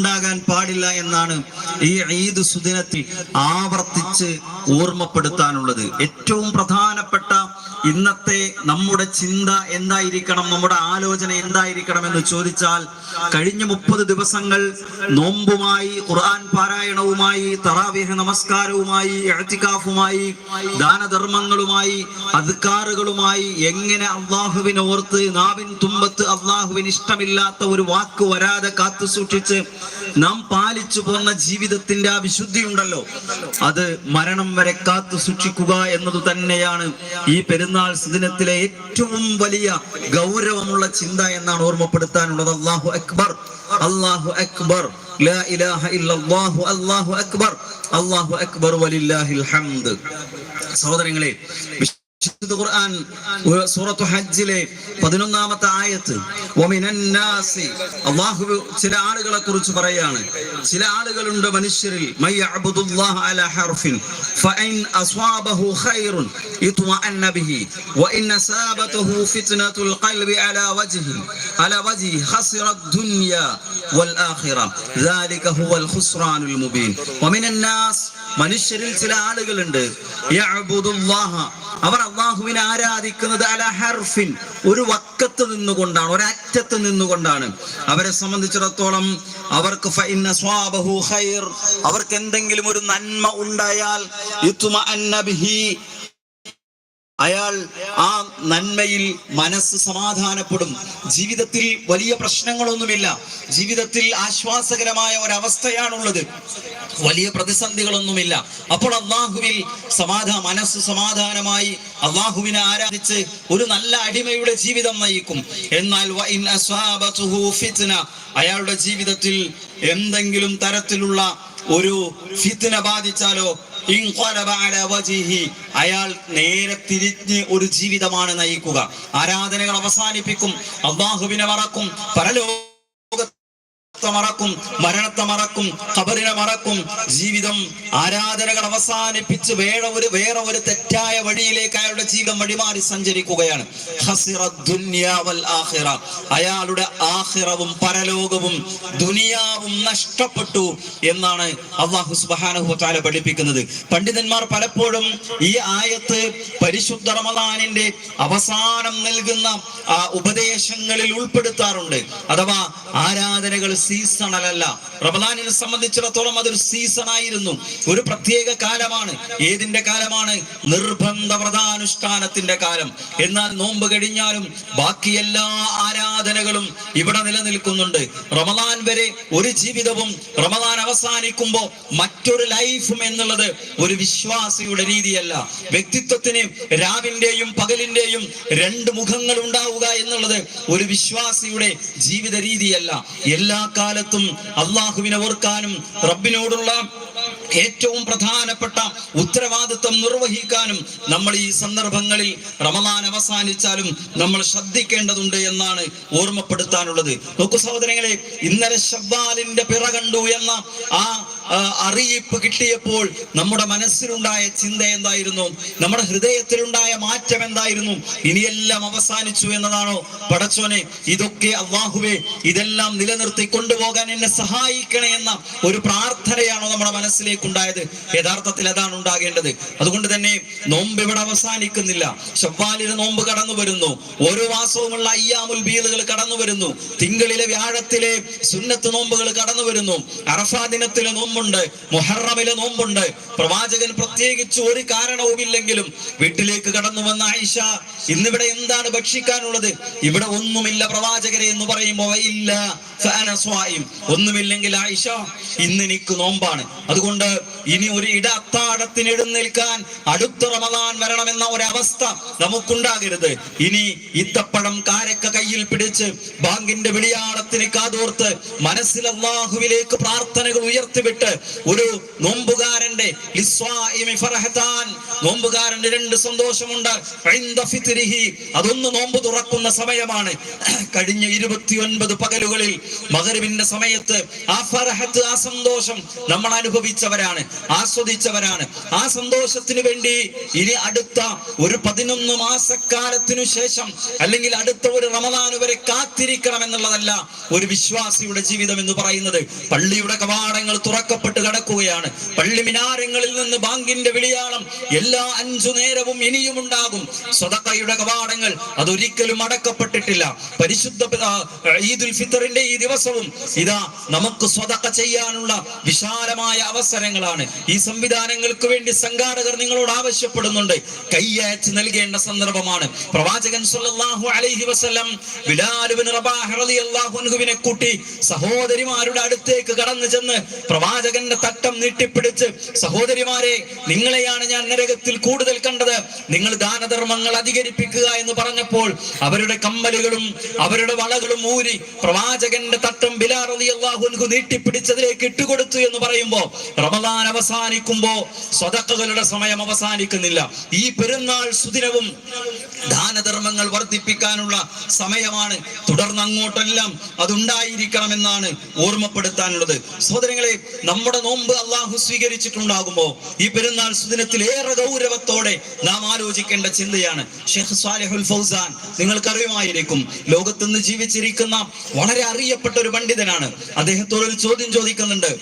ഉണ്ടാകാൻ പാടില്ല എന്നാണ് ഈ ഈദ് സുദിനത്തിൽ ആവർത്തിച്ച് ഓർമ്മപ്പെടുത്താനുള്ളത്. ഏറ്റവും പ്രധാനപ്പെട്ട ഇന്നത്തെ നമ്മുടെ ചിന്ത എന്തായിരിക്കണം? നമ്മുടെ ആലോചന എന്തായിരിക്കണം എന്ന് ചോദിച്ചാൽ കഴിഞ്ഞ മുപ്പത് ദിവസങ്ങൾ നോമ്പുമായി ഖുർആൻ പാരായണവുമായി തറാവിഹ നമസ്കാരവുമായി എഴത്തിക്കാഫുമായി ദാനധർമ്മങ്ങളുമായി അധികാറുകളുമായി എങ്ങനെ അള്ളാഹുവിനെ ഓർത്ത് നാവിൻ തുമ്പത്ത് അള്ളാഹുവിന് ഇഷ്ടമില്ലാത്ത ഒരു വാക്ക് വരാതെ കാത്തു സൂക്ഷിച്ച് നാം പാലിച്ചു പോന്ന ജീവിതത്തിന്റെ ആ വിശുദ്ധി ഉണ്ടല്ലോ അത് മരണം വരെ കാത്തു സൂക്ഷിക്കുക എന്നത് തന്നെയാണ് ഈ പെരുന്നാൾ സുദിനത്തിലെ ഏറ്റവും വലിയ ഗൗരവമുള്ള ചിന്ത എന്നാണ് ഓർമ്മപ്പെടുത്താനുള്ളത്. അള്ളാഹു അക്ബർ അള്ളാഹു അക്ബർ അല്ലാഹു അക്ബർ അല്ലാഹു അക്ബർ വലില്ലാഹിൽ ഹംദ്. സഹോദരങ്ങളെ വിശുദ്ധ ഖുർആൻ സൂറത്തു ഹജ്ജിലെ പതിനൊന്നാമത്തെ ആയത്ത്. ഒമിനാസി അള്ളാഹു ചില ആളുകളെ കുറിച്ച് പറയാണ്. ചില ആളുകളുണ്ട് മനുഷ്യരിൽ മനുഷ്യരിൽ ചില ആളുകളുണ്ട് അവർ അള്ളാഹു അള്ളാഹുവിനെ ആരാധിക്കുന്നത് അല ഹർഫിൻ. ഒരു വക്കത്ത് നിന്നുകൊണ്ടാണ് ഒരറ്റത്ത് നിന്നുകൊണ്ടാണ്. അവരെ സംബന്ധിച്ചിടത്തോളം അവർക്ക് അവർക്ക് എന്തെങ്കിലും ഒരു നന്മ ഉണ്ടായാൽ അയാൾ ആ നന്മയിൽ മനസ്സ് സമാധാനപ്പെടും. ജീവിതത്തിൽ വലിയ പ്രശ്നങ്ങളൊന്നുമില്ല. ജീവിതത്തിൽ ആശ്വാസകരമായ ഒരവസ്ഥയാണുള്ളത്. വലിയ പ്രതിസന്ധികളൊന്നുമില്ല. അപ്പോൾ അള്ളാഹുവിൽ സമാധാ മനസ്സ് സമാധാനമായി അള്ളാഹുവിനെ ആരാധിച്ച് ഒരു നല്ല അടിമയുടെ ജീവിതം നയിക്കും. എന്നാൽ അയാളുടെ ജീവിതത്തിൽ എന്തെങ്കിലും തരത്തിലുള്ള ഒരു ഫിത്ന ബാധിച്ചാലോ. അയാൾ നേരെ തിരിഞ്ഞ് ഒരു ജീവിതമാണ് നയിക്കുക. ആരാധനകൾ അവസാനിപ്പിക്കും. അള്ളാഹുവിനെ മറക്കും. പരലോകത്തെ മറക്കും മരണത്തെ മറക്കും ഖബറിനെ മറക്കും. ജീവിതം ആരാധനകൾ അവസാനിപ്പിച്ച് വേറെ ഒരു വേറെ ഒരു തെറ്റായ വഴിയിലേക്ക് അയാളുടെ ജീവിതം വഴിമാറി സഞ്ചരിക്കുകയാണ്. അയാളുടെ ആഹിറവും പരലോകവും ദുനിയാവും നഷ്ടപ്പെട്ടു എന്നാണ് അള്ളാഹു സുബ്ഹാനഹു വതആല പഠിപ്പിക്കുന്നത്. പണ്ഡിതന്മാർ പലപ്പോഴും ഈ ആയത്ത് പരിശുദ്ധ റമദാനിന്റെ അവസാനം നൽകുന്ന ആ ഉപദേശങ്ങളിൽ ഉൾപ്പെടുത്താറുണ്ട്. അഥവാ ആരാധനകൾ സീസണലല്ല റമദാനിനെ സംബന്ധിച്ചിടത്തോളം അതൊരു സീസൺ ആയിരുന്നു. ഒരു പ്രത്യേക കാലമാണ്. ഏതിന്റെ കാലമാണ്? നിർബന്ധ വ്രതാനുഷ്ഠാനത്തിന്റെ കാലം. എന്നാൽ നോമ്പ് കഴിഞ്ഞാലും ബാക്കി എല്ലാ ആരാധനകളും ഇവിടെ നിലനിൽക്കുന്നുണ്ട്. റമദാൻ വരെ ഒരു ജീവിതവും റമദാൻ അവസാനിക്കുമ്പോൾ മറ്റൊരു ലൈഫും എന്നുള്ളത് ഒരു വിശ്വാസിയുടെ രീതിയല്ല. വ്യക്തിത്വത്തിന് രാവിന്റെയും പകലിന്റെയും രണ്ട് മുഖങ്ങൾ ഉണ്ടാവുക എന്നുള്ളത് ഒരു വിശ്വാസിയുടെ ജീവിത രീതിയല്ല. എല്ലാ കാലത്തും അള്ളാഹുവിനെ ഓർക്കാനും റബ്ബിനോടുള്ള ഏറ്റവും പ്രധാനപ്പെട്ട ഉത്തരവാദിത്വം നിർവഹിക്കാനും നമ്മൾ ഈ സന്ദർഭങ്ങളിൽ റമദാൻ അവസാനിച്ചാലും നമ്മൾ ശ്രദ്ധിക്കേണ്ടതുണ്ട് എന്നാണ് ഓർമ്മപ്പെടുത്താനുള്ളത്. നോക്കു സഹോദരങ്ങളെ ഇന്നലെ ഷവ്വാലിന്റെ പിറകണ്ടു എന്ന ആ, അറിയിപ്പ് കിട്ടിയപ്പോൾ നമ്മുടെ മനസ്സിലുണ്ടായ ചിന്ത എന്തായിരുന്നു? നമ്മുടെ ഹൃദയത്തിലുണ്ടായ മാറ്റം എന്തായിരുന്നു? ഇനിയെല്ലാം അവസാനിച്ചു എന്നതാണോ? പടച്ചോനെ ഇതൊക്കെ അള്ളാഹുവേ ഇതെല്ലാം നിലനിർത്തി കൊണ്ടുപോകാൻ എന്നെ സഹായിക്കണേ എന്ന ഒരു പ്രാർത്ഥനയാണോ നമ്മുടെ മനസ്സിലേക്ക് ഉണ്ടായത് യഥാർത്ഥത്തിൽ അതാണ് ഉണ്ടാകേണ്ടത്. അതുകൊണ്ട് തന്നെ നോമ്പ് ഇവിടെ അവസാനിക്കുന്നില്ല. ഷവ്വാലിന് നോമ്പ് കടന്നു വരുന്നു. ഓരോ മാസവുമുള്ള അയ്യാമുൽ ബീലുകൾ കടന്നു വരുന്നു. തിങ്കളിലെ വ്യാഴത്തിലെ സുന്നത്ത് നോമ്പുകൾ കടന്നു വരുന്നു. അറഫാ ദിനത്തിലെ നോമ്പുണ്ട് മുഹറമിലെ നോമ്പുണ്ട്. പ്രവാചകൻ പ്രത്യേകിച്ച് ഒരു കാരണവുമില്ലെങ്കിലും വീട്ടിലേക്ക് കടന്നു വന്ന ആയിഷ ഇന്നിവിടെ എന്താണ് ഭക്ഷിക്കാനുള്ളത്? ഇവിടെ ഒന്നുമില്ല പ്രവാചകരെ എന്ന് പറയുമ്പോൾ ഇല്ല ഒന്നുമില്ലെങ്കിൽ ആയിഷ ഇന്ന് എനിക്ക് നോമ്പാണ്. അതുകൊണ്ട് ഇനി ഒരു ഇട അത്താഴത്തിന് എഴുന്നേൽക്കാൻ അടുത്ത റമദാൻ വരണമെന്ന ഒരവസ്ഥ നമുക്കുണ്ടാകരുത്. ഇനി ഇത്തപ്പഴം കാരക്ക കയ്യിൽ പിടിച്ച് ബാങ്കിന്റെ വിളിയാളത്തിന് കാതോർത്ത് മനസ്സിൽ പ്രാർത്ഥനകൾ ഉയർത്തിവിട്ട് ഒരു നോമ്പുകാരന്റെ നോമ്പുകാരന്റെ രണ്ട് സന്തോഷമുണ്ട്. അതൊന്ന് നോമ്പ് തുറക്കുന്ന സമയമാണ്. കഴിഞ്ഞ ഇരുപത്തിയൊൻപത് പകലുകളിൽ മകരുവിന്റെ സമയത്ത് ആ ഫർഹത്ത് ആ സന്തോഷം നമ്മൾ അനുഭവിച്ചവരാണ് ആസ്വദിച്ചവരാണ്. ആ സന്തോഷത്തിന് വേണ്ടി ഇനി അടുത്ത ഒരു പതിനൊന്ന് മാസക്കാലത്തിനു ശേഷം അല്ലെങ്കിൽ അടുത്ത ഒരു റമദാൻ വരെ കാത്തിരിക്കണം എന്നുള്ളതല്ല ഒരു വിശ്വാസിയുടെ ജീവിതം എന്ന് പറയുന്നത്. പള്ളിയുടെ കവാടങ്ങൾ തുറക്കപ്പെട്ട് കടക്കുകയാണ് പള്ളി മിനാരങ്ങളിൽ നിന്ന് ബാങ്കിന്റെ വിളിയാളം എല്ലാ അഞ്ചു നേരവും ഇനിയും ഉണ്ടാകും. സ്വതക്കയുടെ കവാടങ്ങൾ അതൊരിക്കലും അടക്കപ്പെട്ടിട്ടില്ല. പരിശുദ്ധ ഈദുൽ ഫിത്തറിന്റെ ഈ ദിവസവും ഇതാ നമുക്ക് സ്വതക്ക ചെയ്യാനുള്ള വിശാലമായ അവസരങ്ങളാണ്. ഈ സംവിധാനങ്ങൾക്ക് വേണ്ടി സംഘാടകർ നിങ്ങളോട് ആവശ്യപ്പെടുന്നുണ്ട്. കൈയച്ച് നൽകേണ്ട സന്ദർഭമാണ്. പ്രവാചകൻ അലൈഹി വസല്ലം ബിലാൽ ഇബ്നു റളിയല്ലാഹു അൻഹുവിനെ കൂട്ടി സഹോദരിമാരുടെ അടുത്തേക്ക് കടന്നു ചെന്ന് പ്രവാചകന്റെ തട്ടം നീട്ടിപ്പിടിച്ച് സഹോദരിമാരെ നിങ്ങളെയാണ് ഞാൻ നരകത്തിൽ കൂടുതൽ കണ്ടത്. നിങ്ങൾ ദാനധർമ്മങ്ങൾ അധികരിപ്പിക്കുക എന്ന് പറഞ്ഞപ്പോൾ അവരുടെ കമ്മലുകളും അവരുടെ വളകളും ഊരി പ്രവാചകന്റെ തട്ടം അൻഹു നീട്ടിപ്പിടിച്ചതിലേക്ക് ഇട്ടുകൊടുത്തു എന്ന് പറയുമ്പോ റമദാൻ അവസാനിക്കുമ്പോ സ്വതക്കകളുടെ സമയം അവസാനിക്കുന്നില്ല. ഈ പെരുന്നാൾ സുദിനവും ദാനധർമ്മങ്ങൾ വർദ്ധിപ്പിക്കാനുള്ള സമയമാണ്. തുടർന്ന് അങ്ങോട്ടെല്ലാം അതുണ്ടായിരിക്കണമെന്നാണ് ഓർമ്മപ്പെടുത്താനുള്ളത്. സഹോദരങ്ങളെ നമ്മുടെ നോമ്പ് അള്ളാഹു സ്വീകരിച്ചിട്ടുണ്ടാകുമ്പോ ഈ പെരുന്നാൾ സുദിനത്തിൽ ഏറെ ഗൗരവത്തോടെ നാം ആലോചിക്കേണ്ട ചിന്തയാണ്. ഷെയ്ഖ് സാലിഹുൽ ഫൗസാൻ നിങ്ങൾക്കറിയുമായിരിക്കും ലോകത്തുനിന്ന് ജീവിച്ചിരിക്കുന്ന വളരെ അറിയപ്പെട്ട ഒരു പണ്ഡിതനാണ്. അദ്ദേഹത്തോട് ഒരു ചോദ്യം ചോദിക്കുന്നുണ്ട്.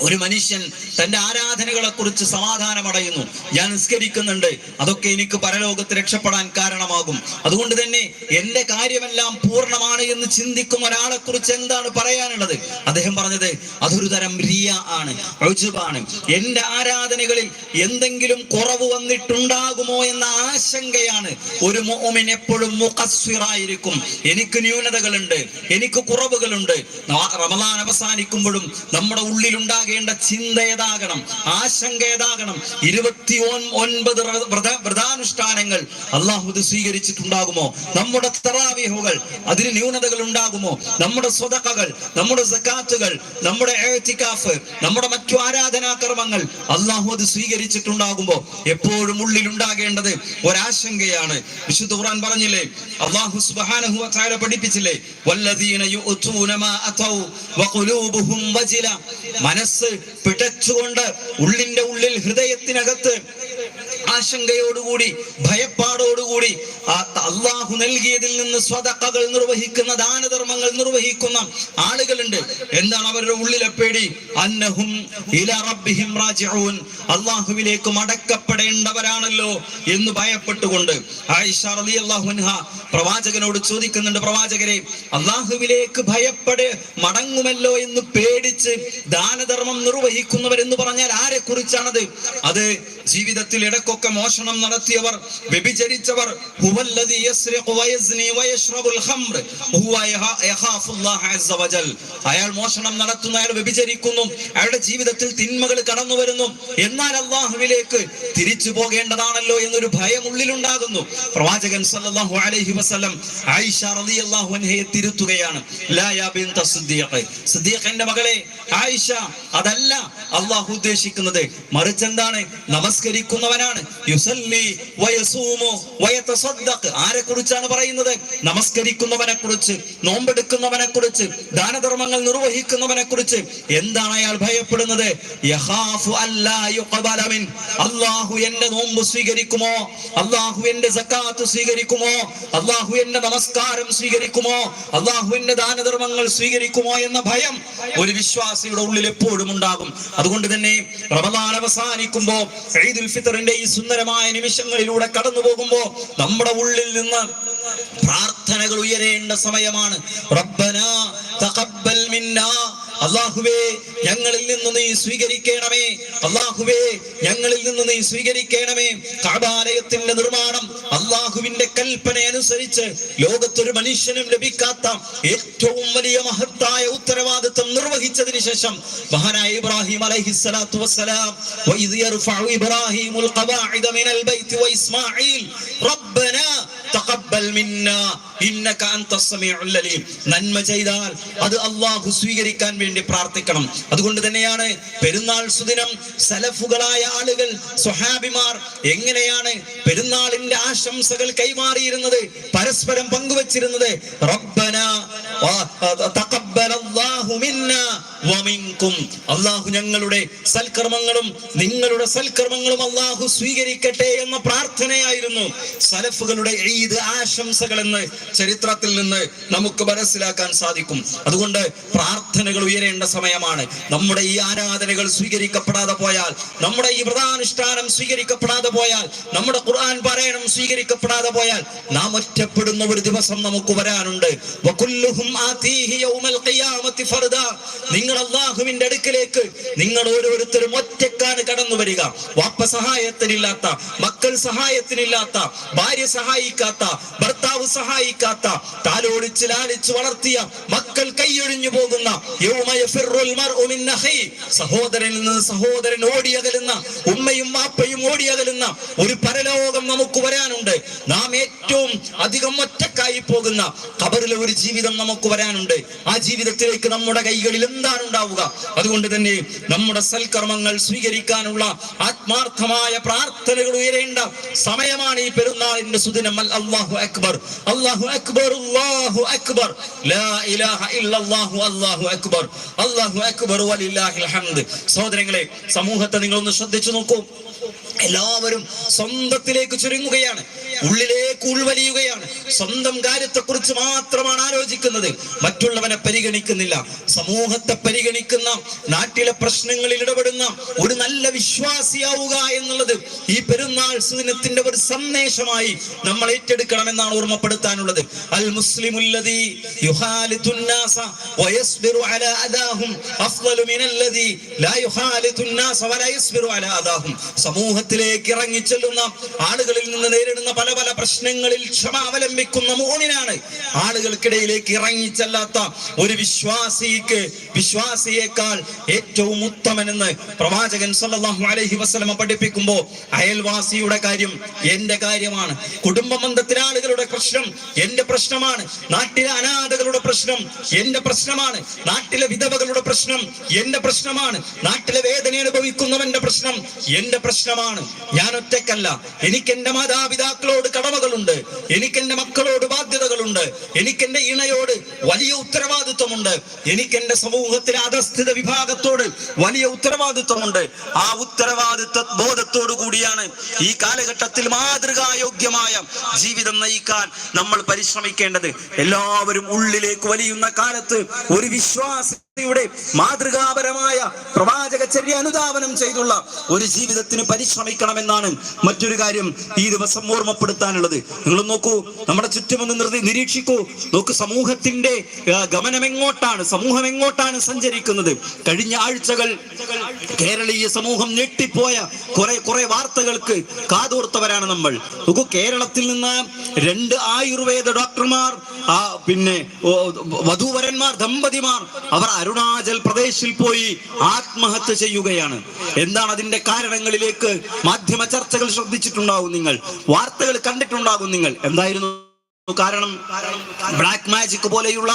ഒരു മനുഷ്യൻ തന്റെ ആരാധനകളെ കുറിച്ച് സമാധാനമടയുന്നു. ഞാൻ നിസ്കരിക്കുന്നുണ്ട്. അതൊക്കെ എനിക്ക് പരലോകത്ത് രക്ഷപ്പെടാൻ കാരണമാകും. അതുകൊണ്ട് തന്നെ എന്റെ കാര്യമെല്ലാം പൂർണമാണ് എന്ന് ചിന്തിക്കുന്ന ഒരാളെ കുറിച്ച് എന്താണ് പറയാനുള്ളത്? അദ്ദേഹം പറഞ്ഞത് അതൊരു തരം റിയ ആണ് റുജുബാണ് എന്റെ ആരാധനകളിൽ എന്തെങ്കിലും കുറവ് വന്നിട്ടുണ്ടാകുമോ എന്ന ആശങ്കയാണ് ഒരു മോമിൻ എപ്പോഴും മുഖസ്വിറായിരിക്കും. എനിക്ക് ന്യൂനതകളുണ്ട് എനിക്ക് കുറവുകളുണ്ട്. റമദാൻ അവസാനിക്കുമ്പോഴും നമ്മുടെ ഉള്ളിൽ ഉണ്ടാകേണ്ട ചിന്ത ഏതാകണം? ആശങ്ക ഏതാകണം? ഇരുപത്തി ഒൻ- ഒൻപത് വ്രത- വ്രത- വ്രതാനുഷ്ഠാനങ്ങൾ അള്ളാഹു സ്വീകരിച്ചിട്ടുണ്ടാകുമോ? നമ്മുടെ തറാവിഹുകൾ അതിന് ന്യൂനതകൾ ഉണ്ടാകുമോ? നമ്മുടെ സ്വതക്കകൾ നമ്മുടെ സക്കാത്തുകൾ നമ്മുടെ ഏത്തിക്കാഫ് നമ്മുടെ മറ്റു ആരാധനാകർമ്മങ്ങൾ അള്ളാഹു അത് സ്വീകരിച്ചിട്ടുണ്ടാകുമ്പോ എപ്പോഴും ഉള്ളിൽ ഉണ്ടാകേണ്ടത് ഒരാശങ്കയാണ്. വിശുദ്ധ ഖുർആൻ പറഞ്ഞില്ലേ? അള്ളാഹു സുബ്ഹാനഹു വ തആല പഠിപ്പിച്ചില്ലേ? വല്ലദീന യുഅ്തൂന മാ അതൗ വഖുലൂബുഹും വജില. മനസ്സ് പിടച്ചുകൊണ്ട് ഉള്ളിന്റെ ഉള്ളിൽ ഹൃദയത്തിനകത്ത് ആശങ്കയോടുകൂടി ഭയപ്പാടോടുകൂടി ആ അള്ളാഹു നൽകിയതിൽ നിന്ന് സ്വതക്കകൾ നിർവഹിക്കുന്ന ദാനധർമ്മങ്ങൾ നിർവഹിക്കുന്ന ആളുകളുണ്ട്. എന്താണ് അവരുടെ ഉള്ളിലെ പേടി? അന്നഹും അള്ളാഹുവിലേക്ക് മടക്കപ്പെടേണ്ടവരാണല്ലോ എന്ന് ഭയപ്പെട്ടുകൊണ്ട് പ്രവാചകനോട് ചോദിക്കുന്നുണ്ട് പ്രവാചകരെ അള്ളാഹുവിലേക്ക് ഭയപ്പെട് മടങ്ങുമല്ലോ എന്ന് പേടിച്ച് ദാനധർമ്മം നിർവഹിക്കുന്നവരെന്ന് പറഞ്ഞാൽ ആരെ കുറിച്ചാണത് അത് ജീവിതത്തിൽ ഇടക്കൊക്കെ മോഷണം നടത്തിയവർ വ്യഭിചരിച്ചവർ അയാൾ മോഷണം നടത്തുന്നു അയാൾ വ്യഭിചരിക്കുന്നു അയാളുടെ ജീവിതത്തിൽ തിന്മകൾ കടന്നു വരുന്നു. എന്നാൽ അള്ളാഹുവിലേക്ക് തിരിച്ചു പോകേണ്ടതാണല്ലോ എന്നൊരു ഭയം ഉള്ളിലുണ്ടാകുന്നു. പ്രവാചകൻ സല്ലല്ലാഹു അലൈഹി വസല്ലം ആയിഷ റളിയല്ലാഹു അൻഹയെ തിരുത്തുകയാണ്. ലാ യാ ബിൻത സിദ്ദീഖ്. സിദ്ദീഖിന്റെ മകളെ ആയിഷ അതല്ല അള്ളാഹു ഉദ്ദേശിക്കുന്നത് മറിച്ച് എന്താണ്? നമസ്കരിക്കുന്നവനാണ് യുസല്ലി ആരെ കുറിച്ചാണ് പറയുന്നത്? നമസ്കരിക്കുന്നവനെ കുറിച്ച് നോമ്പെടുക്കുന്നവനെ കുറിച്ച് ദാനധർമ്മങ്ങൾ നിർവഹിക്കുന്നവനെ കുറിച്ച് എന്താണ് അയാൾ ഭയപ്പെടുന്നത്? യുഖബല മിൻ. അല്ലാഹു എന്റെ നോമ്പ് സ്വീകരിക്കുമോ? അല്ലാഹു എന്റെ സക്കാത്ത് സ്വീകരിക്കുമോ? അല്ലാഹു എന്റെ നമസ്കാരം സ്വീകരിക്കുമോ? അല്ലാഹു എന്റെ ദാനധർമ്മങ്ങൾ സ്വീകരിക്കുമോ എന്ന ഭയം ഒരു വിശ്വാസിയുടെ ഉള്ളിൽ എപ്പോഴും ഉണ്ടാകും. അതുകൊണ്ട് തന്നെ റമദാൻ അവസാനിക്കുമ്പോൾ ഈദുൽ ഫിത്തറിന്റെ ഈ സുന്ദരമായ നിമിഷങ്ങളിലൂടെ കടന്നു പോകുമ്പോ നമ്മുടെ ഉള്ളിൽ നിന്ന് പ്രാർത്ഥനകൾ ഉയരേണ്ട സമയമാണ്. റബ്ബന തഖബ്ബൽ മിന്നാ അള്ളാഹുവേ ഞങ്ങളിൽ നിന്ന് നീ സ്വീകരിക്കണമേ. അള്ളാഹുവേ ഞങ്ങളിൽ നിന്ന് നീ സ്വീകരിക്കണമേ. കാബാലയത്തിന്റെ നിർമ്മാണം അള്ളാഹുവിന്റെ കൽപ്പന അനുസരിച്ച് ലോകത്തൊരു മനുഷ്യനും ലഭിക്കാത്ത ഏറ്റവും വലിയ മഹത്തായ ഉത്തരവാദിത്വം നിർവഹിച്ചതിന് ശേഷം മഹാനായ ഇബ്രാഹിം അലൈഹിസ്സലാത്തു വസ്സലാം വൈദ് യർഫഉ ഇബ്രാഹിമുൽ ഖബാഇദ മിനൽ റബ്ബനാ നന്മ ചെയ്താൽ അത് അള്ളാഹു സ്വീകരിക്കാൻ വേണ്ടി പ്രാർത്ഥിക്കണം. അതുകൊണ്ട് തന്നെയാണ് പെരുന്നാൾ സുദിനം സലഫുകളായ ആളുകൾ സ്വഹാബിമാർ എങ്ങനെയാണ് പെരുന്നാളിന്റെ ആശംസകൾ കൈമാറിയിരുന്നത് പരസ്പരം പങ്കുവച്ചിരുന്നത്? റബ്ബന അള്ളാഹു ഞങ്ങളുടെ സൽക്കർമ്മങ്ങളും നിങ്ങളുടെ സൽക്കർമ്മങ്ങളും അള്ളാഹു സ്വീകരിക്കട്ടെ എന്ന പ്രാർത്ഥനയായിരുന്നു സലഫുകളുടെ ഈദ് ആശംസകൾ എന്ന് ചരിത്രത്തിൽ നിന്ന് നമുക്ക് മനസ്സിലാക്കാൻ സാധിക്കും. അതുകൊണ്ട് പ്രാർത്ഥനകൾ ഉയരേണ്ട സമയമാണ്. നമ്മുടെ ഈ ആരാധനകൾ സ്വീകരിക്കപ്പെടാതെ പോയാൽ നമ്മുടെ ഈ വ്രതാനുഷ്ഠാനം സ്വീകരിക്കപ്പെടാതെ പോയാൽ നമ്മുടെ ഖുർആൻ പാരായണം സ്വീകരിക്കപ്പെടാതെ പോയാൽ നാം ഒറ്റപ്പെടുന്ന ഒരു ദിവസം നമുക്ക് വരാനുണ്ട്. നിങ്ങൾ അള്ളാഹുവിന്റെ അടുക്കിലേക്ക് നിങ്ങൾ ഓരോരുത്തരും ഒറ്റക്കാണ് കടന്നു വരിക. വാപ്പ സഹായത്തിനില്ലാത്ത മക്കൾ സഹായത്തിനില്ലാത്ത ഭാര്യ സഹായിക്കാത്ത ഭർത്താവ് സഹായിക്കാത്ത താലോടിച്ച് ലാലിച്ച് വളർത്തിയ മക്കൾ കൈയൊഴിഞ്ഞു പോകുന്ന സഹോദരനിൽ നിന്ന് സഹോദരൻ ഓടിയകലുന്ന ഉമ്മയും വാപ്പയും ഓടിയകലുന്ന ഒരു പരലോകം നമുക്ക് വരാനുണ്ട്. നാം ഏറ്റവും അധികം ഒറ്റക്കായി പോകുന്ന കബറിലെ ഒരു ജീവിതം നമുക്ക് വരാനുണ്ട്. ആ ജീവിതത്തിലേക്ക് നമ്മുടെ കൈകളിൽ എന്താണ് ഉണ്ടാവുക അതുകൊണ്ട് തന്നെ നമ്മുടെ സൽക്കർമ്മങ്ങൾ സ്വീകരിക്കാനുള്ള ആത്മാർത്ഥമായ പ്രാർത്ഥനകൾ ഉയരേണ്ട സമയമാണ് ഈ പെരുന്നാളിന്റെ സുദിനം. അല്ലാഹു അക്ബർ. അല്ലാഹു അക്ബർ അല്ലാഹു അക്ബർ. ലാ ഇലാഹ ഇല്ലല്ലാഹു അല്ലാഹു അക്ബർ. അല്ലാഹു അക്ബർ വലില്ലാഹിൽ ഹംദ്. സഹോദരങ്ങളെ സമൂഹത്തെ നിങ്ങൾ ഒന്ന് ശ്രദ്ധിച്ചു നോക്കൂ. എല്ലാവരും സ്വന്തത്തിലേക്ക് ചുരുങ്ങുകയാണ്. ഉള്ളിലേക്ക് ഉൾവലിയുകയാണ്. സ്വന്തം കാര്യത്തെക്കുറിച്ച് മാത്രമാണ് ആലോചിക്കുന്നത്. മറ്റുള്ളവനെ പരിഗണിക്കുന്നില്ല. സമൂഹത്തെ പരിഗണിക്കുന്ന നാട്ടിലെ പ്രശ്നങ്ങളിൽ ഇടപെടുന്ന ഒരു നല്ല വിശ്വാസിയാവുക എന്നുള്ളത് ഈ പെരുന്നാൾ സുദിനത്തിന്റെ ഒരു സന്ദേശമായി നമ്മൾ ഏറ്റെടുക്കണമെന്നാണ് ഓർമ്മപ്പെടുത്താനുള്ളത്. അൽ മുസ്ലിമുല്ലതി സമൂഹത്തിലേക്ക് ഇറങ്ങിച്ചെല്ലുന്ന ആളുകളിൽ നിന്ന് നേരിടുന്ന പല പല പ്രശ്നങ്ങളിൽ ക്ഷമ അവലംബിക്കുന്ന മോണിനാണ് ആളുകൾക്കിടയിലേക്ക് ഇറങ്ങിച്ചെല്ലാത്ത ഒരു വിശ്വാസിക്ക് വിശ്വാസിയേക്കാൾ ഏറ്റവും ഉത്തമനെന്ന് പ്രവാചകൻ സല്ലല്ലാഹു അലൈഹി വസല്ലമ പഠിപ്പിക്കുമ്പോൾ അയൽവാസിയുടെ കാര്യം എന്റെ കാര്യമാണ്. കുടുംബ ബന്ധത്തിലെ ആളുകളുടെ പ്രശ്നം എന്റെ പ്രശ്നമാണ്. നാട്ടിലെ അനാഥകളുടെ പ്രശ്നം എന്റെ പ്രശ്നമാണ്. നാട്ടിലെ വിധവകളുടെ പ്രശ്നം എന്റെ പ്രശ്നമാണ്. നാട്ടിലെ വേദന അനുഭവിക്കുന്നവന്റെ പ്രശ്നം എന്റെ പ്രശ്നമാണ്. ഞാൻ ഒറ്റക്കല്ല എനിക്ക് എന്റെ മാതാപിതാക്കളോട് കടമകളുണ്ട്. എനിക്ക് എന്റെ മക്കളോട് ബാധ്യതകളുണ്ട്. എനിക്ക് എന്റെ ഇണയോട് വലിയ ഉത്തരവാദിത്വമുണ്ട്. എനിക്ക് എന്റെ സമൂഹത്തിലെ അധസ്ഥിത വിഭാഗത്തോട് വലിയ ഉത്തരവാദിത്വമുണ്ട്. ആ ഉത്തരവാദിത്വ ബോധത്തോടു കൂടിയാണ് ഈ കാലഘട്ടത്തിൽ മാതൃകായോഗ്യമായ ജീവിതം നയിക്കാൻ നമ്മൾ പരിശ്രമിക്കേണ്ടത്. എല്ലാവരും ഉള്ളിലേക്ക് വലിയുന്ന കാലത്ത് ഒരു വിശ്വാസിയുടെ മാതൃകാപരമായ പ്രവാചക ചര്യ അനുധാവനം ചെയ്തുള്ള ഒരു ജീവിതത്തിന് പരിശ്രമിക്കണമെന്നാണ് മറ്റൊരു കാര്യം ഈ ദിവസം ഓർമ്മപ്പെടുത്താനുള്ളത്. നിങ്ങൾ നോക്കൂ നമ്മുടെ ചുറ്റുമൊന്ന് നിർത്തി നിരീക്ഷിക്കൂ. നോക്ക് സമൂഹത്തിന്റെ ഗമനം എങ്ങോട്ടാണ് സമൂഹം എങ്ങോട്ടാണ് സഞ്ചരിക്കുന്നത്? കഴിഞ്ഞ ആഴ്ചകൾ കേരളീയ സമൂഹം ഞെട്ടിപ്പോയ കുറെ കുറെ വാർത്തകൾക്ക് കാതോർത്തവരാണ് നമ്മൾ. നോക്കൂ കേരളത്തിൽ നിന്ന് രണ്ട് ആയുർവേദ ഡോക്ടർമാർ ആ പിന്നെ വധൂവരന്മാർ ദമ്പതിമാർ അവർ അരുണാചൽ പ്രദേശിൽ പോയി ആത്മഹത്യ ചെയ്യുകയാണ്. എന്താണ് അതിന്റെ കാരണങ്ങളിലേക്ക് മാധ്യമ ചർച്ചകൾ ശ്രദ്ധിച്ചിട്ടുണ്ടാകും നിങ്ങൾ? വാർത്തകൾ കണ്ടിട്ടുണ്ടാകും നിങ്ങൾ. എന്തായിരുന്നു കാരണം? ബ്ലാക്ക് മാജിക് പോലെയുള്ള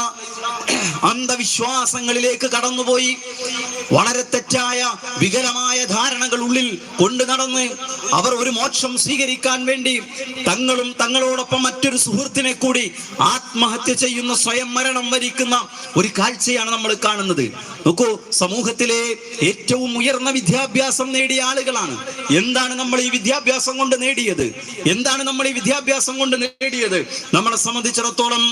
അന്ധവിശ്വാസങ്ങളിലേക്ക് കടന്നുപോയി. വളരെ തെറ്റായ വികലമായ ധാരണകൾ ഉള്ളിൽ കൊണ്ടു നടന്ന് അവർ ഒരു മോക്ഷം സ്വീകരിക്കാൻ വേണ്ടി തങ്ങളും തങ്ങളോടൊപ്പം മറ്റൊരു സുഹൃത്തിനെ കൂടി ആത്മഹത്യ ചെയ്യുന്ന സ്വയം മരണം വരിക്കുന്ന ഒരു കാഴ്ചയാണ് നമ്മൾ കാണുന്നത്. നോക്കൂ സമൂഹത്തിലെ ഏറ്റവും ഉയർന്ന വിദ്യാഭ്യാസം നേടിയ ആളുകളാണ്. എന്താണ് നമ്മൾ ഈ വിദ്യാഭ്യാസം കൊണ്ട് നേടിയത്? എന്താണ് നമ്മൾ ഈ വിദ്യാഭ്യാസം കൊണ്ട് നേടിയത്? നമ്മളെ സംബന്ധിച്ചിടത്തോളം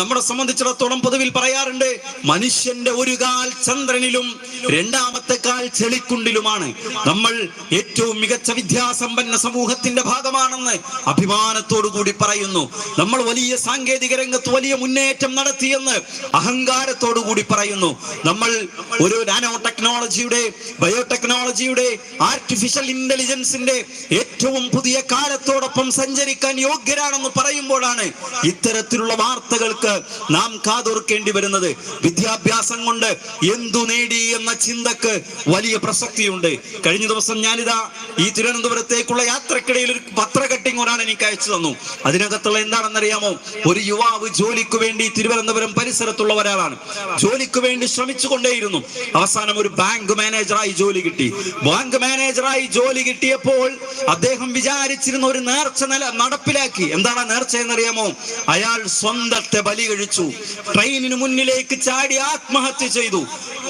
നമ്മളെ സംബന്ധിച്ചിടത്തോളം പൊതുവിൽ പറയാറുണ്ട് മനുഷ്യന്റെ ഒരു കാൽ ചന്ദ്രനിലും രണ്ടാമത്തെ കാൽ ചെളിക്കുണ്ടിലുമാണ്. നമ്മൾ ഏറ്റവും മികച്ച വിദ്യാസമ്പന്ന സമൂഹത്തിന്റെ ഭാഗമാണെന്ന് അഭിമാനത്തോടു കൂടി പറയുന്നു. നമ്മൾ വലിയ സാങ്കേതിക രംഗത്ത് വലിയ മുന്നേറ്റം നടത്തിയെന്ന് അഹങ്കാരത്തോടു കൂടി പറയുന്നു. നമ്മൾ ഒരു നാനോ ടെക്നോളജിയുടെ ബയോടെക്നോളജിയുടെ ആർട്ടിഫിഷ്യൽ ഇന്റലിജൻസിന്റെ ഏറ്റവും പുതിയ കാലത്തോടൊപ്പം സഞ്ചരിക്കാൻ യോഗ്യരാണെന്ന് പറയുമ്പോഴാണ് ഇത്തരത്തിലുള്ള വാർത്തകൾക്ക് നാം കാതോർക്കേണ്ടി വരുന്നത്. വിദ്യാഭ്യാസം കൊണ്ട് എന്തു നേടി എന്ന ചിന്തക്ക് വലിയ പ്രസക്തിയുണ്ട്. കഴിഞ്ഞ ദിവസം ഞാനിതാ ഈ തിരുവനന്തപുരത്തേക്കുള്ള യാത്രക്കിടയിൽ ഒരു പത്ര കട്ടിങ് ഒരാൾ എനിക്ക് അയച്ചു തന്നു. അതിനകത്തുള്ള എന്താണെന്നറിയാമോ? ഒരു യുവാവ് ജോലിക്ക് വേണ്ടി തിരുവനന്തപുരം പരിസരത്തുള്ള ഒരാളാണ്. ജോലിക്ക് വേണ്ടി ശ്രമിച്ചു കൊണ്ടേയിരുന്നു അവസാനം ഒരു ബാങ്ക് മാനേജറായി ജോലി കിട്ടി. ബാങ്ക് മാനേജറായി ജോലി കിട്ടിയപ്പോൾ അദ്ദേഹം വിചാരിച്ചിരുന്ന ഒരു നേർച്ച നില നടപ്പിലാക്കി. എന്താണ് നേർച്ച എന്നറിയാമോ? അയാൾ സ്വന്തത്തെ ബലി കഴിച്ചു. ട്രെയിനിന് മുന്നിലേക്ക് ചാടി ആത്മഹത്യ ചെയ്തു.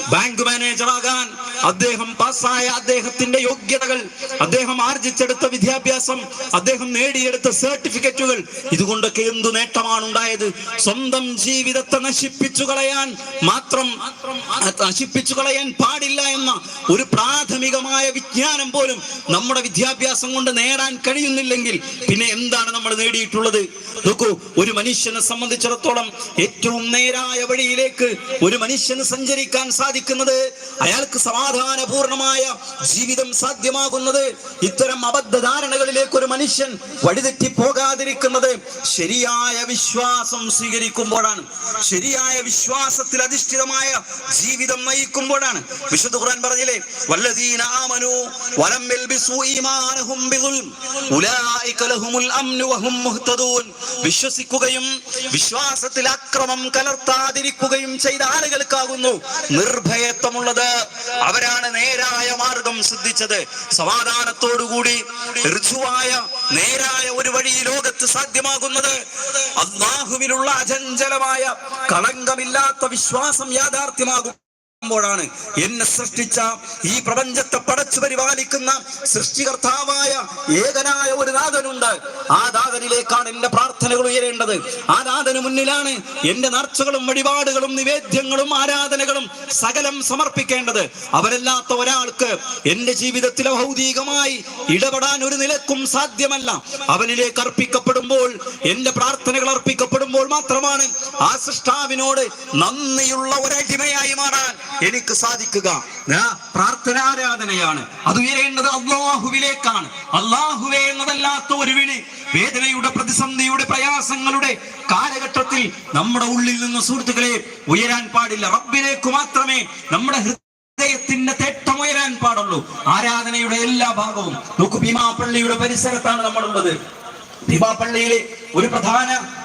ബാങ്ക് മാനേജറാകാൻ അദ്ദേഹം പാസ്സായ അദ്ദേഹത്തിന്റെ യോഗ്യതകൾ അദ്ദേഹം ആർജിച്ചെടുത്ത വിദ്യാഭ്യാസം അദ്ദേഹം നേടിയെടുത്ത സർട്ടിഫിക്കറ്റുകൾ ഇതുകൊണ്ടൊക്കെ എന്തു നേട്ടമാണ് ഉണ്ടായത് സ്വന്തം ജീവിതത്തെ നശിപ്പിച്ചു കളയാൻ മാത്രം നശിപ്പിച്ചു കളയാൻ പാടില്ല എന്ന ഒരു പ്രാഥമികമായ വിജ്ഞാനം പോലും നമ്മുടെ വിദ്യാഭ്യാസം കൊണ്ട് നേടാൻ കഴിയുന്നില്ലെങ്കിൽ പിന്നെ എന്താണ് നമ്മൾ നേടിയിട്ടുള്ളത്? നോക്കൂ ഒരു മനുഷ്യനെ സംബന്ധിച്ചിടത്തോളം ഏറ്റവും നേരായ വഴിയിലേക്ക് ഒരു മനുഷ്യന് സഞ്ചരിക്കാൻ സാധിക്കുന്നത് അയാൾക്ക് സമാധാനപൂർണമായ ജീവിതം സാധ്യമാകുന്നത് ഇത്തരം അബദ്ധധാരണകളിലേക്ക് ഒരു മനുഷ്യൻ വഴിതെറ്റി പോകാതിരിക്കുന്നത് ശരിയായ വിശ്വാസം സ്വീകരിക്കുമ്പോഴാണ്. ശരിയായ വിശ്വാസത്തിൽ അധിഷ്ഠിതമായ ജീവിതം നയിക്കുമ്പോഴാണ്. വിശുദ്ധ ഖുർആൻ പറഞ്ഞില്ലേ വല്ലദീന ആമനു വലം യൽബിസു ഈമാനഹും ലഹുമുൽ അംനു വഹും മുഹ്തദൂൻ. വിശ്വസിക്കുകയും വിശ്വാസത്തിൽ അക്രമം കലർത്താതിരിക്കുകയും ചെയ്ത ആളുകൾക്കാകുന്നു നിർഭയത്വമുള്ളത്. അവരാണ് നേരായ മാർഗം സിദ്ധിച്ചത്. സമാധാനത്തോടുകൂടി ഋജുവായ നേരായ ഒരു വഴി ലോകത്ത് സാധ്യമാകുന്നത്. അള്ളാഹുവിലുള്ള അചഞ്ചലമായ കളങ്കമില്ലാത്ത വിശ്വാസം യാഥാർത്ഥ്യമാകും. ാണ് എന്നെ സൃഷ്ടിച്ച ഈ പ്രപഞ്ചത്തെ പടച്ചു പരിപാലിക്കുന്ന സൃഷ്ടികർത്താവായ ഏകനായ ഒരു നാഥനുണ്ട്. ആ നാഥനിലേക്കാണ് എന്റെ പ്രാർത്ഥനകൾ ഉയരേണ്ടത്. ആ നാഥന് മുന്നിലാണ് എന്റെ നേർച്ചകളും വഴിപാടുകളും നിവേദ്യങ്ങളും ആരാധനകളും സകലം സമർപ്പിക്കേണ്ടത്. അവരല്ലാത്ത ഒരാൾക്ക് എന്റെ ജീവിതത്തിലെ ഭൗതികമായി ഇടപെടാൻ ഒരു നിലക്കും സാധ്യമല്ല. അവനിലേക്ക് അർപ്പിക്കപ്പെടുമ്പോൾ എന്റെ പ്രാർത്ഥനകൾ അർപ്പിക്കപ്പെടുമ്പോൾ മാത്രമാണ് ആ സൃഷ്ടാവിനോട് നന്ദിയുള്ള ഒരടിമയായി മാറാൻ എനിക്ക് സാധിക്കുക. പ്രാർത്ഥനാരാധനയാണ് അത് ഉയരേണ്ടത് അള്ളാഹുവിലേക്കാണ്. അള്ളാഹുവേ എന്നതല്ലാത്ത ഒരു വിളി വേദനയുടെ പ്രതിസന്ധിയുടെ പ്രയാസങ്ങളുടെ കാലഘട്ടത്തിൽ നമ്മുടെ ഉള്ളിൽ നിന്ന് സുഹൃത്തുക്കളെ ഉയരാൻ പാടില്ല. റബ്ബിലേക്ക് മാത്രമേ നമ്മുടെ ഹൃദയത്തിന്റെ തേട്ടം ഉയരാൻ പാടുള്ളൂ. ആരാധനയുടെ എല്ലാ ഭാഗവും. നോക്കു ഭീമാപ്പള്ളിയുടെ പരിസരത്താണ് നമ്മളുള്ളത്. ഭീമാപ്പള്ളിയിലെ ഒരു പ്രധാന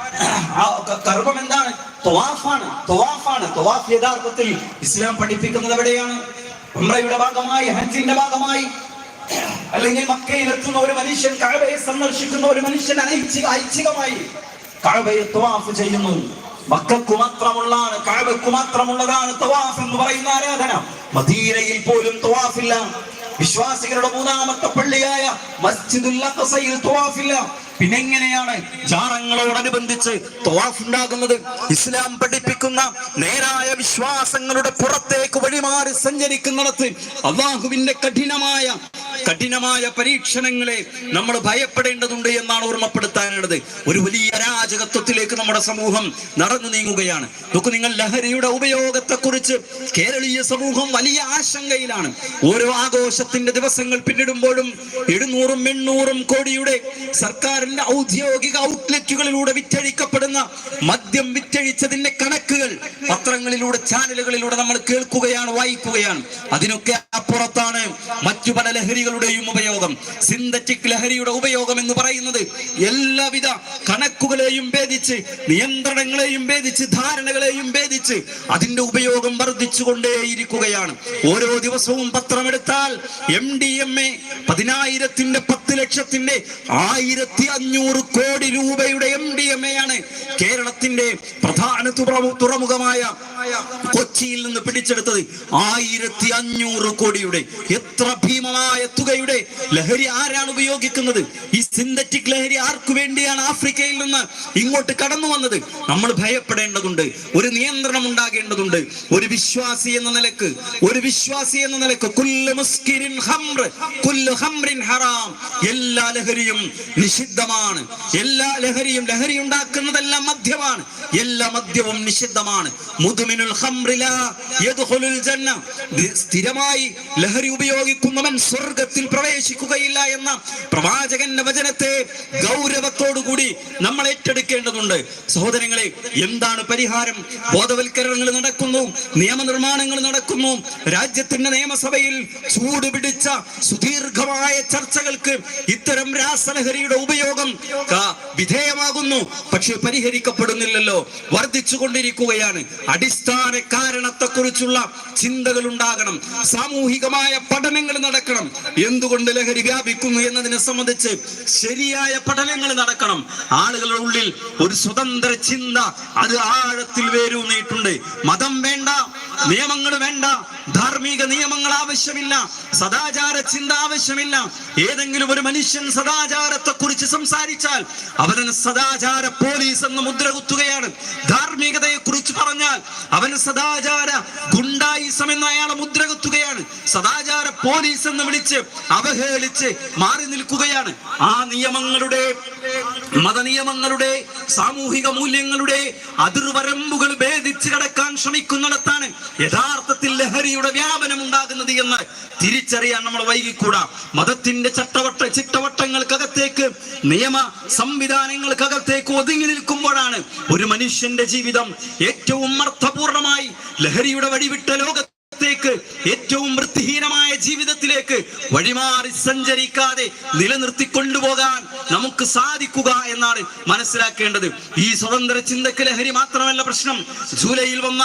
കർമ്മം എന്താണ്? തൊവാഫാണ്. തൊവാഫാണ്. തൊവാഫ് യഥാർത്ഥത്തിൽ ഇസ്ലാം പഠിപ്പിക്കുന്നത് എവിടെയാണ്? ഉംറയുടെ ഭാഗമായി ഹജ്ജിന്റെ ഭാഗമായി. അല്ലെങ്കിൽ മക്കയിൽ എത്തുന്ന ഒരു മനുഷ്യൻ കഴവയെ സന്ദർശിക്കുന്ന ഒരു മനുഷ്യൻ അനൈച്ഛിക ഐച്ഛികമായി കഴവയെ തൊവാഫ് ചെയ്യുന്നു. മക്കൾക്കു മാത്രമുള്ളതാണ് കഴവയ്ക്കു മാത്രമുള്ളതാണ് തൊവാഫ് എന്ന് പറയുന്ന ആരാധന. മദീനയിൽ പോലും തൊവാഫില്ല. വിശ്വാസികളുടെ മൂന്നാമത്തെ പള്ളിയായ മസ്ജിദുൽ അഖ്സയിൽ തവാഫില്ല. പിന്നെ എങ്ങനെയാണ് ജാറങ്ങളോടനുബന്ധിച്ച് തവാഫ് ഉണ്ടാകുന്നത് ഇസ്ലാം പഠിപ്പിക്കുന്ന നേരായ വിശ്വാസങ്ങളുടെ പുറത്തേക്ക് വഴിമാറി സഞ്ചരിക്കുന്നിടത്ത് അള്ളാഹുവിന്റെ കഠിനമായ കഠിനമായ പരീക്ഷണങ്ങളെ നമ്മൾ ഭയപ്പെടേണ്ടതുണ്ട് എന്നാണ് ഓർമ്മപ്പെടുത്താനുള്ളത്. ഒരു വലിയ അരാജകത്വത്തിലേക്ക് നമ്മുടെ സമൂഹം നടന്നു നീങ്ങുകയാണ്. നോക്കൂ നിങ്ങൾ ലഹരിയുടെ ഉപയോഗത്തെക്കുറിച്ച് കേരളീയ സമൂഹം വലിയ ആശങ്കയിലാണ്. ഓരോ ആഘോഷത്തിന്റെ ദിവസങ്ങൾ പിന്നിടുമ്പോഴും എഴുന്നൂറും എണ്ണൂറും കോടിയുടെ സർക്കാരിന്റെ ഔദ്യോഗിക ഔട്ട്ലെറ്റുകളിലൂടെ വിറ്റഴിക്കപ്പെടുന്ന മദ്യം വിറ്റഴിച്ചതിന്റെ കണക്കുകൾ പത്രങ്ങളിലൂടെ ചാനലുകളിലൂടെ നമ്മൾ കേൾക്കുകയാണ് വായിക്കുകയാണ്. അതിനൊക്കെ അപ്പുറത്താണ് മറ്റു പല ലഹരികളുടെയും ഉപയോഗം. സിന്തറ്റിക് ലഹരിയുടെ ഉപയോഗം എന്ന് പറയുന്നത് എല്ലാവിധ കണക്കുകളെയും ഭേദിച്ച് നിയന്ത്രണങ്ങളെയും ഭേദിച്ച് ധാരണകളെയും ഭേദിച്ച് അതിന്റെ ഉപയോഗം വർദ്ധിച്ചുകൊണ്ടേയിരിക്കുകയാണ്. ഓരോ ദിവസവും പത്രമെടുത്താൽ എം ഡി എം എ പതിനായിരത്തിന്റെ പത്ത് ലക്ഷത്തിന്റെ ആയിരത്തി അഞ്ഞൂറ് കോടി രൂപയുടെ എം ഡി എം എ ആണ് കേരളത്തിന്റെ പ്രധാന തുറമു- തുറമുഖമായ കൊച്ചിയിൽ നിന്ന് പിടിച്ചെടുത്തത് ആയിരത്തി അഞ്ഞൂറ് കോടിയുടെ. എത്ര ഭീമമായ തുകയുടെ ലഹരി ആരാണ് ഉപയോഗിക്കുന്നത്? ഈ സിന്തറ്റിക് ലഹരി ആർക്കു വേണ്ടിയാണ് ആഫ്രിക്കയിൽ നിന്ന് ഇങ്ങോട്ട് കടന്നു വന്നത്? നമ്മൾ ഭയപ്പെടേണ്ടതുണ്ട് ഒരു നിയന്ത്രണം ഉണ്ടാകേണ്ടതുണ്ട്. ഒരു വിശ്വാസി എന്ന നിലയ്ക്ക് ഒരു വിശ്വാസി എന്ന നിലയ്ക്ക് കുല്ലു ഹംറിൻ ഹറാം. എല്ലാ ലഹരിയും നിഷിദ്ധമാണ്. എല്ലാ ലഹരിയും ലഹരി ഉണ്ടാക്കുന്നതെല്ലാം മദ്യമാണ്. എല്ലാ മദ്യവും നിഷിദ്ധമാണ്. മുതുമിനുൽ സ്ഥിരമായി ലഹരി ഉപയോഗിക്കുന്നവൻ സ്വർഗത്തിൽ പ്രവേശിക്കുകയില്ല എന്ന പ്രവാചകന്റെ വചനത്തെ ഗൗരവത്തോടുകൂടി നമ്മൾ ഏറ്റെടുക്കേണ്ടതുണ്ട്. സഹോദരങ്ങളെ എന്താണ് പരിഹാരം? ബോധവൽക്കരണങ്ങൾ നടക്കുന്നു നിയമനിർമ്മാണങ്ങൾ നടക്കുന്നു. രാജ്യത്തിന്റെ നിയമസഭയിൽ ചൂടുപിടിച്ച സുദീർഘമായ ചർച്ചകൾക്ക് ഇത്തരം രാസലഹരിയുടെ ഉപയോഗം ക- വിധേയമാകുന്നു. പക്ഷെ പരിഹരിക്കപ്പെടുന്നില്ലല്ലോ. വർദ്ധിച്ചു കൊണ്ടിരിക്കുകയാണ് അടിസ്ഥാന കാരണത്തെക്കുറിച്ചുള്ള ചിന്തകൾ ഉണ്ടാകണം സാമൂഹികമായ പഠനങ്ങൾ നടക്കണം. എന്തുകൊണ്ട് ലഹരി വ്യാപിക്കുന്നു എന്നതിനെ സംബന്ധിച്ച് ശരിയായ പഠനങ്ങൾ നടക്കണം. ആളുകളുടെ ഉള്ളിൽ ഒരു സ്വതന്ത്ര ചിന്ത അത് ആഴത്തിൽ വേരൂന്നിയിട്ടുണ്ട്. മതം വേണ്ട നിയമങ്ങൾ വേണ്ട ധാർമ്മിക നിയമങ്ങൾ ആവശ്യമില്ല സദാചാര ചിന്ത ആവശ്യമില്ല. ഏതെങ്കിലും ഒരു മനുഷ്യൻ സദാചാരത്തെ കുറിച്ച് സംസാരിച്ചാൽ അവനെ സദാചാര പോലീസ് എന്ന് മുദ്ര കുത്തുകയാണ്. ധാർമ്മികതയെ കുറിച്ച് പറഞ്ഞാൽ അവൻ സദാചാര ഗുണ്ടായിസം എന്ന അയാളെ മുദ്ര കുത്തുകയാണ് സദാചാര പോലീസ് എന്ന് വിളിച്ച് അവഹേളിച്ച് മാറി നിൽക്കുകയാണ്. ആ നിയമങ്ങളുടെ മതനിയമങ്ങളുടെ സാമൂഹിക മൂല്യങ്ങളുടെ അതിർവരമ്പുകൾ ഭേദിച്ച് കടക്കാൻ ശ്രമിക്കുന്നിടത്താണ് യഥാർത്ഥത്തിൽ ലഹരിയുടെ വ്യാപനം ഉണ്ടാകുന്നത് എന്ന് തിരിച്ചറിയാൻ നമ്മൾ വൈകിക്കൂടാ. മതത്തിന്റെ ചട്ടവട്ട ചിട്ടവട്ടങ്ങൾക്കകത്തേക്ക് നിയമ സംവിധാനങ്ങൾക്കകത്തേക്ക് ഒതുങ്ങി നിൽക്കുമ്പോഴാണ് ഒരു മനുഷ്യന്റെ ജീവിതം ഏറ്റവും അർത്ഥപൂർണമായി ലഹരിയുടെ വഴിവിട്ട ലോകത്തേക്ക് ഏറ്റവും വൃത്തിഹീനമായ ജീവിതത്തിലേക്ക് വഴിമാറി സഞ്ചരിക്കാതെ നിലനിർത്തി കൊണ്ടുപോകാൻ നമുക്ക് സാധിക്കുക എന്നാണ് മനസ്സിലാക്കേണ്ടത്. ഈ സ്വതന്ത്ര ചിന്തക്ക് ലഹരി മാത്രമല്ല പ്രശ്നം. ജൂലൈയിൽ വന്ന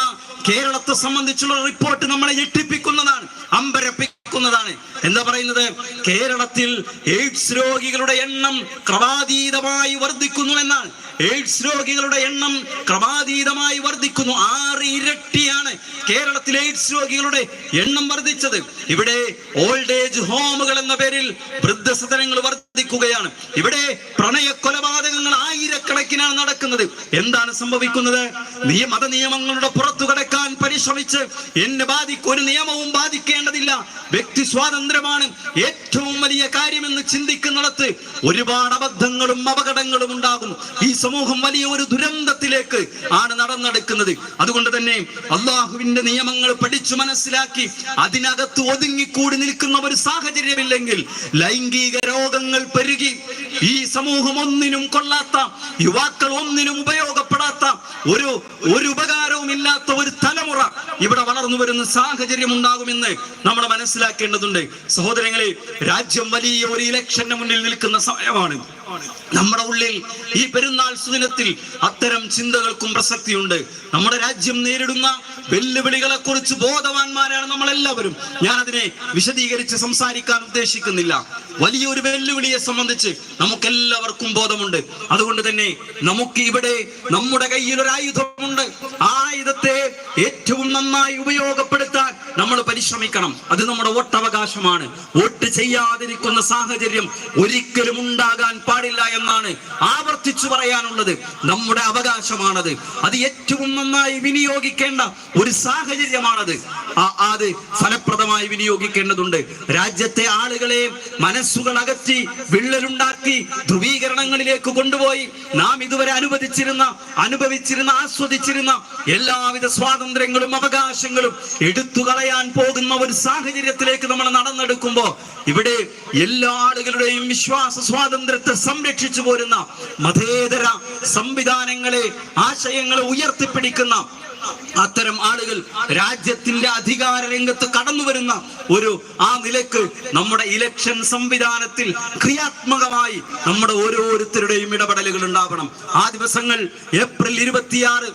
കേരളത്തെ സംബന്ധിച്ചുള്ള റിപ്പോർട്ട് നമ്മളെ ഞെട്ടിപ്പിക്കുന്നതാണ് അമ്പരപ്പിക്കുന്നതാണ്. എന്താ പറയുന്നത്? കേരളത്തിൽ എയ്ഡ്സ് രോഗികളുടെ എണ്ണം ക്രമാതീതമായി വർദ്ധിക്കുന്നു എന്നാണ് എയ്ഡ്സ് രോഗികളുടെ എണ്ണം ക്രമാതീതമായി വർദ്ധിക്കുന്നു. ആറ് ഇരട്ടിയാണ് കേരളത്തിൽ എയ്ഡ്സ് രോഗികളുടെ എണ്ണം വർദ്ധിച്ചത്. ഇവിടെ ഓൾഡ് ഏജ് ഹോമുകൾ എന്ന പേരിൽ വൃദ്ധസദനങ്ങൾ വർദ്ധിക്കുകയാണ്. ഇവിടെ പ്രണയ കൊലപാതകങ്ങൾ ആയിരക്കണക്കിനാണ് നടക്കുന്നത്. എന്താണ് സംഭവിക്കുന്നത്? മത നിയമങ്ങളുടെ പുറത്തു കടക്കാൻ പരിശ്രമിച്ച് എന്നെ ബാധിക്കും ഒരു നിയമവും ബാധിക്കേണ്ടതില്ല. വ്യക്തി സ്വാതന്ത്ര്യമാണ് ഏറ്റവും വലിയ കാര്യമെന്ന് ചിന്തിക്കുന്നിടത്ത് ഒരുപാട് അബദ്ധങ്ങളും അപകടങ്ങളും ഉണ്ടാകും ഈ സമൂഹം വലിയ ഒരു ദുരന്തത്തിലേക്ക് ആണ് നടന്നെടുക്കുന്നത്. അതുകൊണ്ട് തന്നെ അള്ളാഹുവിന്റെ നിയമങ്ങൾ പഠിച്ചു മനസ്സിലാക്കി അതിനകത്ത് ഒതുങ്ങിക്കൂടി നിൽക്കുന്ന ഒരു സാഹചര്യമില്ലെങ്കിൽ ലൈംഗിക രോഗങ്ങൾ പെരുകി ഈ സമൂഹം ഒന്നിനും കൊള്ളാത്ത യുവാക്കൾ ഒന്നിനും ഉപയോഗപ്പെടാത്ത ഒരു ഒരു ഉപകാരവും ഇല്ലാത്ത ഒരു തലമുറ ഇവിടെ വളർന്നു വരുന്ന സാഹചര്യം ഉണ്ടാകുമെന്ന് നമ്മൾ മനസ്സിലാക്കേണ്ടതുണ്ട്. സഹോദരങ്ങളെ രാജ്യം വലിയ ഒരു ഇലക്ഷന്റെ മുന്നിൽ നിൽക്കുന്ന സമയമാണ്. നമ്മുടെ ഉള്ളിൽ ഈ പെരുന്നാൾ സുദിനത്തിൽ അത്തരം ചിന്തകൾക്കും പ്രസക്തിയുണ്ട്. നമ്മുടെ രാജ്യം നേരിടുന്ന വെല്ലുവിളികളെ കുറിച്ച് ബോധവാന്മാരാണ് നമ്മൾ എല്ലാവരും ഞാൻ അതിനെ വിശദീകരിച്ച് സംസാരിക്കാൻ ഉദ്ദേശിക്കുന്നില്ല. വലിയൊരു വെല്ലുവിളിയെ സംബന്ധിച്ച് നമുക്കെല്ലാവർക്കും ബോധമുണ്ട്. അതുകൊണ്ട് തന്നെ നമുക്ക് ഇവിടെ നമ്മുടെ കയ്യിൽ ഒരു ആയുധമുണ്ട്. ആ ആയുധത്തെ ഏറ്റവും നന്നായി ഉപയോഗപ്പെടുത്താൻ നമ്മൾ പരിശ്രമിക്കണം. അത് നമ്മുടെ വോട്ടവകാശമാണ്. വോട്ട് ചെയ്യാതിരിക്കുന്ന സാഹചര്യം ഒരിക്കലും ഉണ്ടാകാൻ പാടില്ല എന്നാണ് ആവർത്തിച്ചു പറയാനുള്ളത് നമ്മുടെ അവകാശമാണത്. അത് ഏറ്റവും നന്നായി വിനിയോഗിക്കേണ്ട ഒരു സാഹചര്യമാണത്. അത് ഫലപ്രദമായി വിനിയോഗിക്കേണ്ടതുണ്ട്. രാജ്യത്തെ ആളുകളെ മനസ്സുകൾ അകറ്റി വിള്ളലുണ്ടാക്കി ധ്രുവീകരണങ്ങളിലേക്ക് കൊണ്ടുപോയി. നാം ഇതുവരെ അനുവദിച്ചിരുന്ന അനുഭവിച്ചിരുന്ന ആസ്വദിച്ചിരുന്ന എല്ലാവിധ സ്വാതന്ത്ര്യങ്ങളും അവകാശങ്ങളും എടുത്തു കളയാൻ പോകുന്ന ഒരു സാഹചര്യത്തിലേക്ക് നമ്മൾ നടന്നെടുക്കുമ്പോ ഇവിടെ എല്ലാ ആളുകളുടെയും വിശ്വാസ സ്വാതന്ത്ര്യത്തെ സംരക്ഷിച്ചു പോരുന്ന മതേതര സംവിധാനങ്ങളെ ആശയങ്ങളെ ഉയർത്തിപ്പിടിക്കുന്ന അത്തരം ആളുകൾ രാജ്യത്തിന്റെ അധികാര രംഗത്ത് കടന്നു വരുന്ന ഒരു ആ നിലയ്ക്ക് നമ്മുടെ ഇലക്ഷൻ സംവിധാനത്തിൽ ക്രിയാത്മകമായി നമ്മുടെ ഓരോരുത്തരുടെയും ഇടപെടലുകൾ ഉണ്ടാവണം. ആ ദിവസങ്ങൾ ഏപ്രിൽ ഇരുപത്തിയാറ്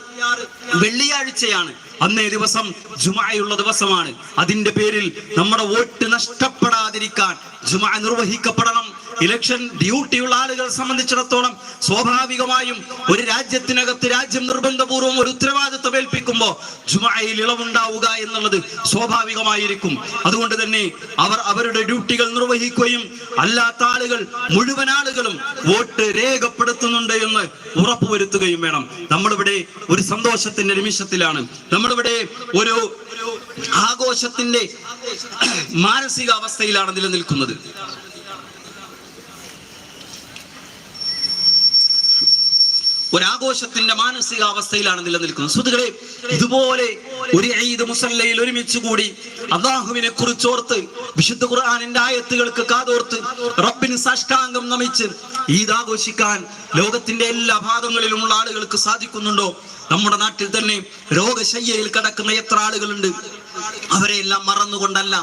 വെള്ളിയാഴ്ചയാണ്. അന്നേ ദിവസം ജുമായുള്ള ദിവസമാണ്. അതിന്റെ പേരിൽ നമ്മുടെ വോട്ട് നഷ്ടപ്പെടാതിരിക്കാൻ ജുമാ നിർവഹിക്കപ്പെടണം. ഇലക്ഷൻ ഡ്യൂട്ടിയുള്ള ആളുകൾ സംബന്ധിച്ചിടത്തോളം സ്വാഭാവികമായും ഒരു രാജ്യത്തിനകത്ത് രാജ്യം നിർബന്ധപൂർവം ഒരു ഉത്തരവാദിത്വം ഏൽപ്പിക്കുമ്പോൾ ജുമയിൽ ഇളവുണ്ടാവുക എന്നുള്ളത് സ്വാഭാവികമായിരിക്കും. അതുകൊണ്ട് തന്നെ അവർ അവരുടെ ഡ്യൂട്ടികൾ നിർവഹിക്കുകയും അല്ലാത്ത ആളുകൾ മുഴുവൻ ആളുകളും വോട്ട് രേഖപ്പെടുത്തുന്നുണ്ട് എന്ന് ഉറപ്പുവരുത്തുകയും വേണം. നമ്മളിവിടെ ഒരു സന്തോഷത്തിന്റെ നിമിഷത്തിലാണ്. നമ്മളിവിടെ ഒരു ആഘോഷത്തിന്റെ മാനസികാവസ്ഥയിലാണ് നിലനിൽക്കുന്നത്. ഒരാഘോഷത്തിന്റെ മാനസികാവസ്ഥയിലാണ് നിലനിൽക്കുന്നത്. സുഹൃത്തുക്കളെ ഇതുപോലെ ഒരു ഈദ് മുസല്ലയിൽ ഒരുമിച്ച് കൂടി അള്ളാഹുവിനെ കുറിച്ചോർത്ത് വിശുദ്ധ ഖുർആാനിന്റെ ആയത്തുകൾക്ക് കാതോർത്ത് റബ്ബിന് സാഷ്ടാംഗം നമിച്ച് ഈദ് ആഘോഷിക്കാൻ ലോകത്തിന്റെ എല്ലാ ഭാഗങ്ങളിലുമുള്ള ആളുകൾക്ക് സാധിക്കുന്നുണ്ടോ? നമ്മുടെ നാട്ടിൽ തന്നെ രോഗശയ്യയിൽ കിടക്കുന്ന എത്ര ആളുകളുണ്ട്? അവരെയെല്ലാം മറന്നുകൊണ്ടല്ല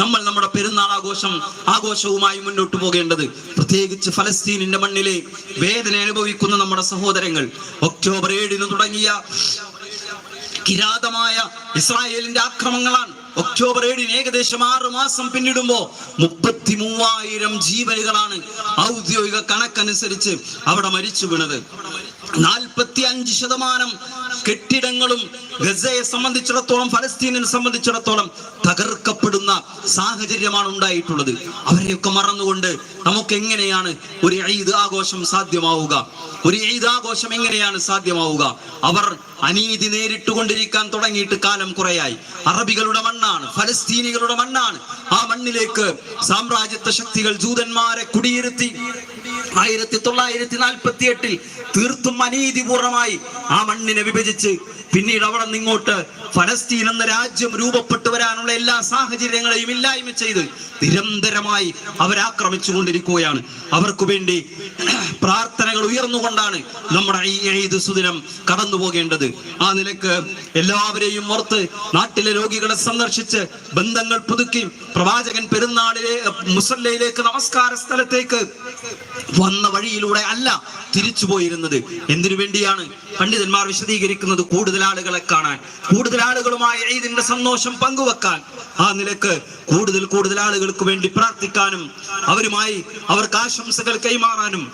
നമ്മൾ നമ്മുടെ പെരുന്നാൾ ആഘോഷം ആഘോഷവുമായി മുന്നോട്ട് പോകേണ്ടത്. പ്രത്യേകിച്ച് ഫലസ്തീനിന്റെ മണ്ണിലെ വേദന അനുഭവിക്കുന്ന നമ്മുടെ സഹോദരങ്ങൾ. ഒക്ടോബർ ഏഴിന് തുടങ്ങിയ കിരാതമായ ഇസ്രായേലിന്റെ ആക്രമങ്ങളാണ്. ഒക്ടോബർ ഏഴിന് ഏകദേശം ആറ് മാസം പിന്നിടുമ്പോ മുപ്പത്തി മൂവായിരം ജീവനുകളാണ് ഔദ്യോഗിക കണക്കനുസരിച്ച് അവിടെ മരിച്ചു വീണത്. നാൽപ്പത്തി അഞ്ച് ശതമാനം കെട്ടിടങ്ങളും ഗസയെ സംബന്ധിച്ചിടത്തോളം ഫലസ്തീനിനെ സംബന്ധിച്ചിടത്തോളം തകർക്കപ്പെടുന്ന സാഹചര്യമാണ് ഉണ്ടായിട്ടുള്ളത്. അവരെയൊക്കെ മറന്നുകൊണ്ട് നമുക്ക് എങ്ങനെയാണ് ഒരു ഈദ് ആഘോഷം സാധ്യമാവുക? ഒരു ഈദ് ആഘോഷം എങ്ങനെയാണ് സാധ്യമാവുക? അവർ അനീതി നേരിട്ടുകൊണ്ടിരിക്കാൻ തുടങ്ങിയിട്ട് കാലം കുറയായി. അറബികളുടെ മണ്ണാണ് ഫലസ്തീനികളുടെ മണ്ണാണ്. ആ മണ്ണിലേക്ക് സാമ്രാജ്യത്വ ശക്തികൾ ജൂതന്മാരെ കുടിയിരുത്തി ആയിരത്തി തൊള്ളായിരത്തി നാൽപ്പത്തി എട്ടിൽ തീർത്തും അനീതിപൂർണമായി ആ മണ്ണിനെ വിഭജിച്ച് പിന്നീട് അവിടെ നിന്നിങ്ങോട്ട് ഫലസ്തീൻ എന്ന രാജ്യം രൂപപ്പെട്ടു വരാനുള്ള എല്ലാ സാഹചര്യങ്ങളെയും ഇല്ലായ്മ ചെയ്ത് നിരന്തരമായി അവരാക്രമിച്ചു കൊണ്ടിരിക്കുകയാണ്. അവർക്ക് വേണ്ടി പ്രാർത്ഥനകൾ ഉയർന്നുകൊണ്ടാണ് നമ്മുടെ ഈ ഏത് സുദിനം കടന്നു പോകേണ്ടത്. ആ നിലയ്ക്ക് എല്ലാവരെയും ഓർത്ത് നാട്ടിലെ രോഗികളെ സന്ദർശിച്ച് ബന്ധങ്ങൾ പുതുക്കി പ്രവാചകൻ പെരുന്നാളിലെ മുസല്ലയിലേക്ക് നമസ്കാര സ്ഥലത്തേക്ക് വന്ന വഴിയിലൂടെ അല്ല തിരിച്ചു പോയിരുന്നത്. എന്തിനു വേണ്ടിയാണ് പണ്ഡിതന്മാർ വിശദീകരിക്കുന്നത് കൂടുതൽ ആളുകളെ കാണാൻ? കൂടുതൽ ആളുകളുമായി ഈദിന്റെ സന്തോഷം പങ്കുവെക്കാൻ. ആ നിലയ്ക്ക് കൂടുതൽ കൂടുതൽ ആളുകൾക്ക് വേണ്ടി പ്രാർത്ഥിക്കാനും അവരുമായി അവർക്ക് ആശംസകൾ കൈമാറാനും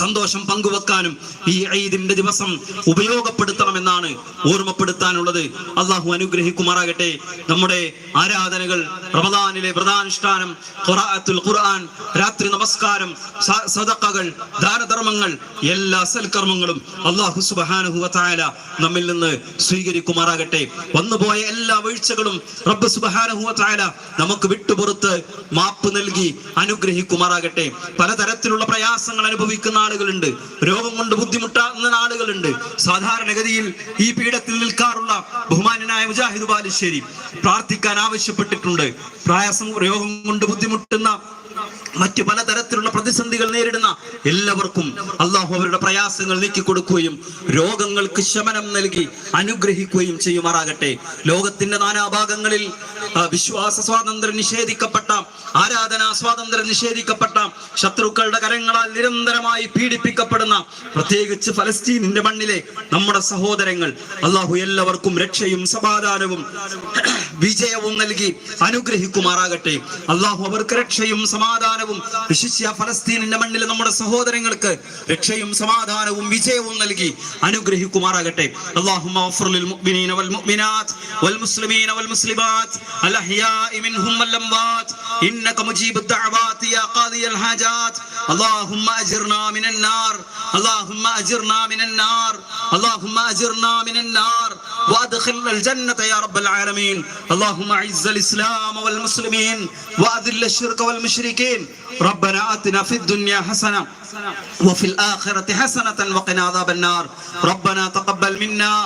സന്തോഷം പങ്കുവെക്കാനും ഈ ഈദിന്റെ ദിവസം ഉപയോഗപ്പെടുത്തണമെന്നാണ് ഓർമ്മപ്പെടുത്താനുള്ളത്. അള്ളാഹു അനുഗ്രഹിക്കുമാറാകട്ടെ. നമ്മുടെ ആരാധനകൾ റമദാനിലെ വ്രതാനുഷ്ഠാനം ഖുറാഅത്തുൽ ഖുർആൻ രാത്രി നമസ്കാരം സദക്കകൾ ദാനധർമ്മങ്ങൾ എല്ലാ സൽക്കർമ്മങ്ങളും അള്ളാഹു സുബ്ഹാനഹു വതആല നമ്മിൽ നിന്ന് സ്വീകരിക്കുമാറാകട്ടെ. വന്നുപോയ എല്ലാ വീഴ്ചകളും റബ്ബ് സുബ്ഹാനഹു വതആല നമുക്ക് വിട്ടുപുറത്ത് മാപ്പ് നൽകി അനുഗ്രഹിക്കുമാറാകട്ടെ. പലതരത്തിലുള്ള പ്രയാസങ്ങൾ അനുഭവിക്കുന്ന ആളുകളുണ്ട്. രോഗം കൊണ്ട് ബുദ്ധിമുട്ടാകുന്ന ആളുകളുണ്ട്. സാധാരണഗതിയിൽ ഈ പീഠത്തിൽ നിൽക്കാറുള്ള ബഹുമാനനായ മുജാഹിദ് ബാലുശ്ശേരി പ്രാർത്ഥിക്കാൻ ആവശ്യപ്പെട്ടിട്ടുണ്ട്. പ്രയാസം രോഗം കൊണ്ട് ബുദ്ധിമുട്ടുന്ന മറ്റു പലതരത്തിലുള്ള പ്രതിസന്ധികൾ നേരിടുന്ന എല്ലാവർക്കും അള്ളാഹു അവരുടെ പ്രയാസങ്ങൾ നീക്കി കൊടുക്കുകയും രോഗങ്ങൾക്ക് ശമനം നൽകി അനുഗ്രഹിക്കുകയും ചെയ്യുമാറാകട്ടെ. ലോകത്തിന്റെ നാനാഭാഗങ്ങളിൽ വിശ്വാസ സ്വാതന്ത്ര്യം നിഷേധിക്കപ്പെട്ട ആരാധനാ സ്വാതന്ത്ര്യം നിഷേധിക്കപ്പെട്ട ശത്രുക്കളുടെ കരങ്ങളാൽ നിരന്തരമായി പീഡിപ്പിക്കപ്പെടുന്ന പ്രത്യേകിച്ച് ഫലസ്തീനിന്റെ മണ്ണിലെ നമ്മുടെ സഹോദരങ്ങൾ അള്ളാഹു എല്ലാവർക്കും രക്ഷയും സമാധാനവും വിജയവും നൽകി അനുഗ്രഹിക്കുമാറാകട്ടെ അള്ളാഹു അവർക്ക് രക്ഷയും സമാധാനവും വിശിഷ്യ ഫലസ്തീനിന്റെ മണ്ണിലെ നമ്മുടെ സഹോദരങ്ങൾക്ക് രക്ഷയും സമാധാനവും വിജയവും നൽകി അനുഗ്രഹിക്കുമാറാകട്ടെ اللهم اغفر للمؤمنين والمؤمنات والمسلمين والمسلمات الأحياء منهم والأموات إنك مجيب الدعوات يا قاضي الحاجات اللهم أجرنا من النار اللهم أجرنا من النار اللهم أجرنا من النار وأدخلنا الجنة يا رب العالمين اللهم أعز الإسلام والمسلمين وأذل الشرك والمشركين ربنا آتنا في الدنيا حسنة وفي الآخرة حسنة وقنا عذاب النار. ربنا تقبل منا